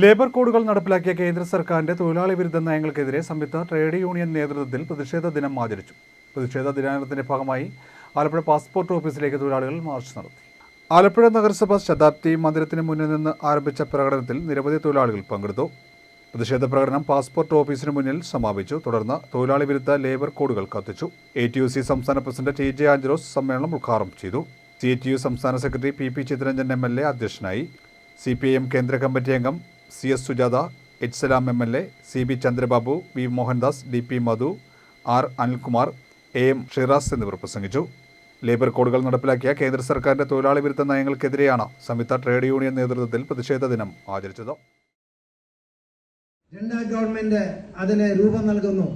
Labour കോഡുകൾ നടപ്പിലാക്കിയ കേന്ദ്ര സർക്കാരിന്റെ തൊഴിലാളി വിരുദ്ധ നയങ്ങൾക്കെതിരെ സംയുക്ത ട്രേഡ് യൂണിയൻ നേതൃത്വത്തിൽ പ്രതിഷേധ ദിനം ആചരിച്ചു. പ്രതിഷേധ ദിനാചരണത്തിന്റെ ഭാഗമായി ആലപ്പുഴ പാസ്പോർട്ട് ഓഫീസിലേക്ക് തൊഴിലാളികൾ മാർച്ച് നടത്തി. ആലപ്പുഴ നഗരസഭ ശതാബ്ദി മന്ദിരത്തിന് മുന്നിൽ നിന്ന് ആരംഭിച്ച പ്രകടനത്തിൽ നിരവധി തൊഴിലാളികൾ പങ്കെടുത്തു. പ്രതിഷേധ പ്രകടനം പാസ്പോർട്ട് ഓഫീസിന് മുന്നിൽ സമാപിച്ചു. തുടർന്ന് തൊഴിലാളി വിരുദ്ധ ലേബർ കോഡുകൾ കത്തിച്ചു. എ ടി യു സി സംസ്ഥാന പ്രസിഡന്റ് ടി ജെ ആഞ്ചലോസ് സമ്മേളനം ഉദ്ഘാടനം ചെയ്തു. സി ടി യു സംസ്ഥാന secretary P P Chitharanjan M L A അധ്യക്ഷനായി. സി പി ഐ എം കേന്ദ്ര കമ്മിറ്റി അംഗം C S Sujatha H Salam M L A C B Chandrababu V Mohandas D P Madhu R Anilkumar A M Shiraz എന്നിവർ പ്രസംഗിച്ചു. Labour കോഡുകൾ നടപ്പിലാക്കിയ കേന്ദ്ര സർക്കാരിന്റെ തൊഴിലാളി വിരുദ്ധ നയങ്ങൾക്കെതിരെയാണ് സംയുക്ത ട്രേഡ് യൂണിയൻ നേതൃത്വത്തിൽ പ്രതിഷേധ ദിനം ആചരിച്ചത്. ഗവൺമെന്റ് അതിന് രൂപം നൽകുന്നു.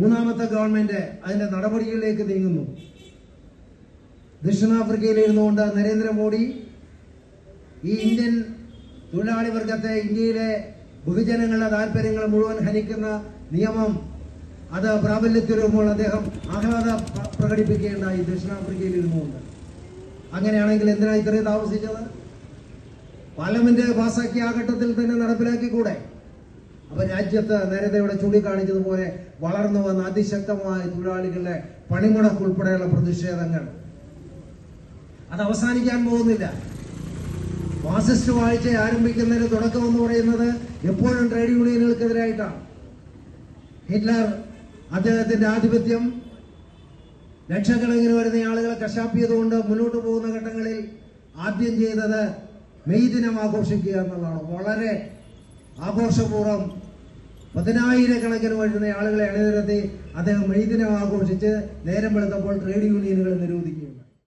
മൂന്നാമത്തെ ഗവൺമെന്റ് അതിന്റെ നടപടികളിലേക്ക് നീങ്ങുന്നു. ദക്ഷിണാഫ്രിക്കയിൽ ഇരുന്നുകൊണ്ട് നരേന്ദ്രമോദി ഈ ഇന്ത്യൻ തൊഴിലാളി വർഗത്തെ ഇന്ത്യയിലെ ബഹുജനങ്ങളുടെ താല്പര്യങ്ങൾ മുഴുവൻ ഹനിക്കുന്ന നിയമം. അത് പ്രാബല്യത്തിൽ വരുമ്പോൾ അദ്ദേഹം ആഹ്ലാദ പ്ര- പ്രകടിപ്പിക്കുകയുണ്ടായി. ദക്ഷിണാഫ്രിക്കയിൽ ഇരുന്നുകൊണ്ട് അങ്ങനെയാണെങ്കിൽ എന്തിനാണ് ഇത്രയും താമസിച്ചത്? പാർലമെന്റ് പാസാക്കിയ ആ ഘട്ടത്തിൽ തന്നെ നടപ്പിലാക്കിക്കൂടെ? അപ്പൊ രാജ്യത്ത് നേരത്തെ ഇവിടെ ചൂണ്ടിക്കാണിച്ചതുപോലെ വളർന്നു വന്ന അതിശക്തമായ തൊഴിലാളികളുടെ പണിമുടക്ക് ഉൾപ്പെടെയുള്ള പ്രതിഷേധങ്ങൾ. അത് അവസാനിക്കാൻ പോകുന്നില്ല. ഫാസിസ്റ്റ് വാഴ്ച ആരംഭിക്കുന്നതിന് തുടക്കം എന്ന് പറയുന്നത് എപ്പോഴും ട്രേഡ് യൂണിയനുകൾക്കെതിരായിട്ടാണ്. ഹിറ്റ്ലർ അദ്ദേഹത്തിന്റെ ആധിപത്യം ലക്ഷക്കണക്കിന് വരുന്ന ആളുകളെ കശാപ്പിയതുകൊണ്ട് മുന്നോട്ട് പോകുന്ന ഘട്ടങ്ങളിൽ ആദ്യം ചെയ്തത് മെയ് ദിനം ആഘോഷിക്കുക എന്നുള്ളതാണ്. വളരെ ആഘോഷപൂർവം പതിനായിരക്കണക്കിന് വരുന്ന ആളുകളെ അണിനിരത്തി അദ്ദേഹം മെയ് ദിനം ആഘോഷിച്ച് നേരം വെളുത്തപ്പോൾ ട്രേഡ് യൂണിയനുകൾ നിരോധിക്കുകയുണ്ടായി.